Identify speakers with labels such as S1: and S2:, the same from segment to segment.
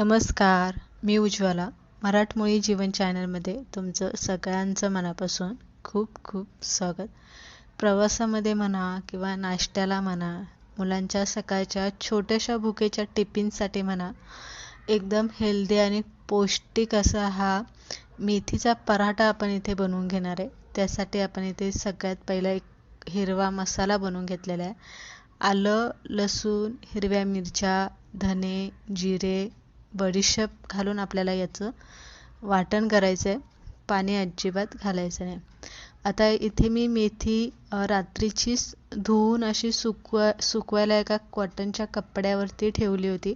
S1: नमस्कार मी उज्ज्वला. मराठमोळी जीवन चॅनलमध्ये तुमचं सगळ्यांचं मनापासून खूप खूप स्वागत. प्रवासामध्ये म्हणा किंवा नाश्त्याला म्हणा मुलांच्या सकाळच्या छोट्याशा भुकेच्या टिफिनसाठी म्हणा एकदम हेल्दी आणि पौष्टिक असा हा मेथीचा पराठा आपण इथे बनवून घेणार आहे. त्यासाठी आपण इथे सगळ्यात पहिला एक हिरवा मसाला बनवून घेतलेला आहे. आलं लसूण हिरव्या मिरच्या धने जिरे बडीशेप घालून आपल्याला याचं वाटण करायचं आहे पाणी अजिबात घालायचं नाही. आता इथे मी मेथी रात्रीचीच धुवून अशी सुकवा सुकवायला एका कॉटनच्या कपड्यावरती ठेवली होती.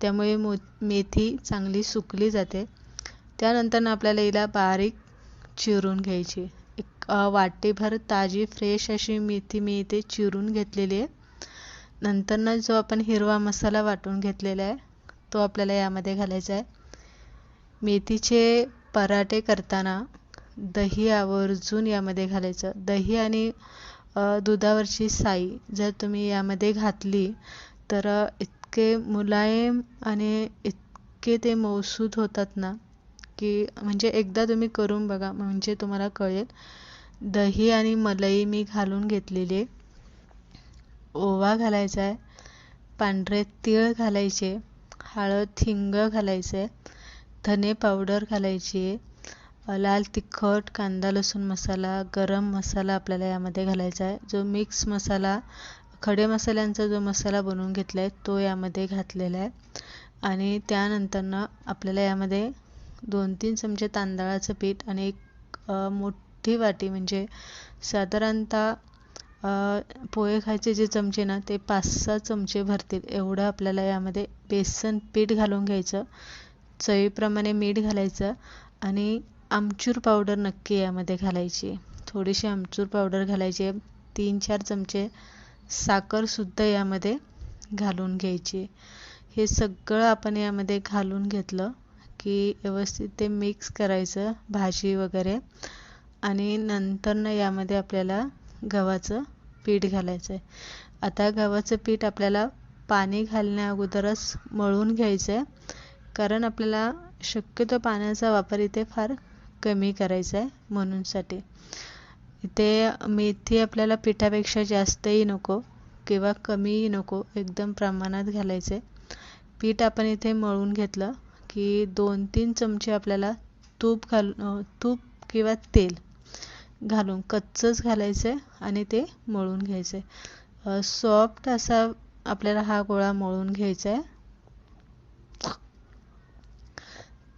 S1: त्यामुळे मो मेथी चांगली सुकली जाते. त्यानंतर आपल्याला हिला बारीक चिरून घ्यायची. एक वाटीभर ताजी फ्रेश अशी मेथी मी इथे चिरून घेतलेली आहे. नंतरनं जो आपण हिरवा मसाला वाटून घेतलेला आहे तो आपल्याला यामध्ये घालायचा आहे. मेथीचे पराठे करताना दही आवर्जून यामध्ये घालायचं. दही आणि दुधावरची साई जर तुम्ही यामध्ये घातली तर इतके मुलायम आणि इतके ते मौसूद होतात ना की म्हणजे एकदा तुम्ही करून बघा म्हणजे तुम्हाला कळेल. दही आणि मलई मी घालून घेतलेली. आहे ओवा घालायचा आहे. पांढरे तीळ घालायचे. हळद हिंग घालायचं आहे धने पावडर घालायची आहे लाल तिखट कांदा लसूण मसाला गरम मसाला आपल्याला यामध्ये घालायचा आहे. जो मिक्स मसाला खडे मसाल्यांचा जो मसाला बनवून घेतला आहे तो यामध्ये घातलेला आहे. आणि त्यानंतरनं आपल्याला यामध्ये दोन तीन चमचे तांदळाचं पीठ आणि एक मोठी वाटी म्हणजे साधारणतः पोहे खायचे जे चमचे ना ते पाच सहा चमचे भरतील. एवढं आपल्याला यामध्ये बेसन पीठ घालून घ्यायचं. चवीप्रमाणे मीठ घालायचं आणि आमचूर पावडर नक्की यामध्ये घालायची. थोडीशी आमचूर पावडर घालायची. तीन चार चमचे साखरसुद्धा यामध्ये घालून घ्यायची. हे सगळं आपण यामध्ये घालून घेतलं की व्यवस्थित ते मिक्स करायचं भाजी वगैरे. आणि नंतरनं यामध्ये आपल्याला गव्हाचं पीठ घालायचं आहे आता गव्हाचं पीठ आपल्याला पाणी घालण्या अगोदरच मळून घ्यायचं आहे कारण आपल्याला शक्यतो पाण्याचा वापर इथे फार कमी करायचा आहे म्हणूनसाठी इथे मेथी आपल्याला पिठापेक्षा जास्तही नको किंवा कमीही नको एकदम प्रमाणात घालायचे पीठ आपण इथे मळून घेतलं की दोन तीन चमचे आपल्याला तूप घाल तूप किंवा तेल घालून कच्चंच घालायचं आहे आणि ते मळून घ्यायचं आहे सॉफ्ट असा आपल्याला हा गोळा मळून घ्यायचा आहे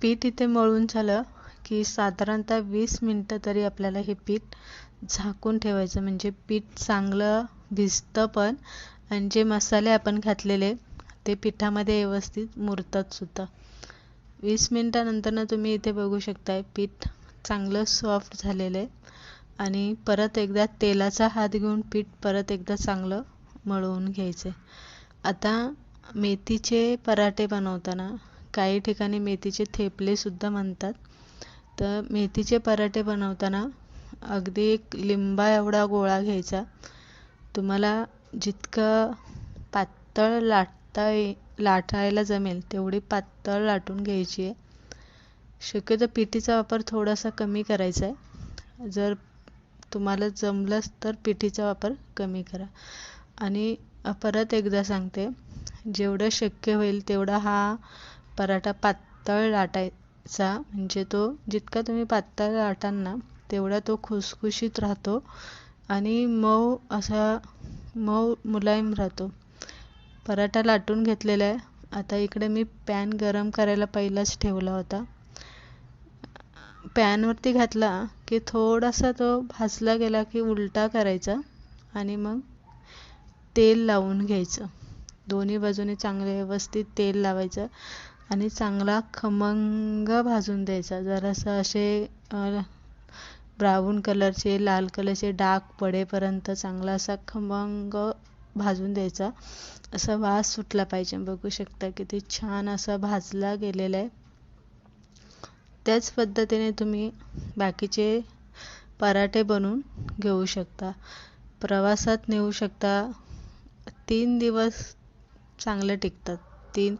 S1: पीठ इथे मळून झालं की साधारणतः वीस मिनटं तरी आपल्याला हे पीठ झाकून ठेवायचं. म्हणजे पीठ चांगलं भिजतं पण आणि जे मसाले आपण घातलेले ते पिठामध्ये व्यवस्थित मुरतात सुद्धा. वीस मिनटानंतरनं तुम्ही इथे बघू शकताय पीठ चांगलं सॉफ्ट झालेलं आहे आणि परत एकदा तेलाचा हात घेऊन पीठ परत एकदा चांगलं मळवून घ्यायचं. आता मेथीचे पराठे बनवताना काही ठिकाणी मेथीचे थेपलेसुद्धा म्हणतात. तर मेथीचे पराठे बनवताना अगदी एक लिंबा एवढा गोळा घ्यायचा. तुम्हाला जितकं पातळ लाटता लाटायला जमेल तेवढी पातळ लाटून घ्यायची आहे. शक्यतो पिठीचा वापर थोडासा कमी करायचा आहे. जर तुम्हाला जमलंच तर पिठीचा वापर कमी करा. आणि परत एकदा सांगते जेवढं शक्य होईल तेवढा हा पराठा पातळ लाटायचा. म्हणजे तो जितका तुम्ही पातळ लाटाल ना तेवढा तो खुसखुशीत राहतो आणि मऊ असा मऊ मुलायम राहतो. पराठा लाटून घेतलेला आहे. आता इकडे मी पॅन गरम करायला पहिलाच ठेवला होता. पॅनवरती घातला की थोडासा तो भाजला गेला की उलटा करायचा आणि मग तेल लावून घ्यायचं. दोन्ही बाजूने चांगले व्यवस्थित तेल लावायचं आणि चांगला खमंग भाजून द्यायचा. जरासं असे ब्राऊन कलरचे लाल कलरचे डाग पडेपर्यंत चांगला असा खमंग भाजून द्यायचा. असा वास सुटला पाहिजे. बघू शकता किती छान असा भाजला गेलेला आहे. त्याच पद्धतीने तुम्ही बाकीचे पराठे बनवून घेऊ शकता. प्रवासात नेऊ शकता. तीन दिवस चांगले टिकतात. तीन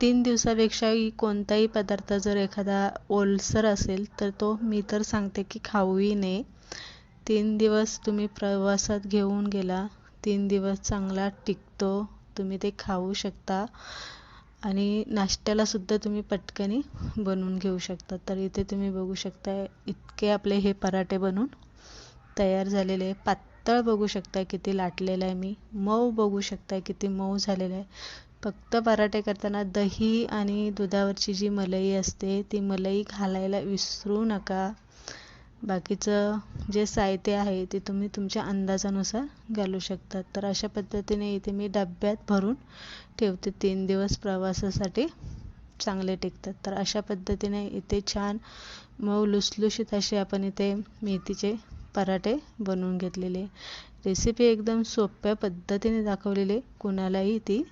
S1: तीन दिवसापेक्षाही कोणताही पदार्थ जर एखादा ओलसर असेल तर तो मी तर सांगते की खाऊही नये. तीन दिवस तुम्ही प्रवासात घेऊन गेला तीन दिवस चांगला टिकतो तुम्ही ते खाऊ शकता. आणि नाश्त्याला सुद्धा तुम्ही पटकनी बनवून घेऊ शकता. तर इथे तुम्ही बघू शकता इतके आपले हे पराठे बनून तयार झालेले आहे पातळ बघू शकता किती लाटलेलं आहे मी. मऊ बघू शकता किती मऊ झालेलं आहे. फक्त पराठे करताना दही आणि दुधावरची जी मलई असते ती मलई घालायला विसरू नका. बाकीचं जे साहित्य आहे ते तुम्ही तुमच्या अंदाजानुसार घालू शकता. तर अशा पद्धतीने इथे मी डब्यात भरून ठेवते. तीन दिवस प्रवासासाठी चांगले टिकतात. तर अशा पद्धतीने इथे छान मऊ लुसलुशीत असे आपण इथे मेथीचे पराठे बनवून घेतलेले. रेसिपी एकदम सोप्या पद्धतीने दाखवलेले कुणालाही ती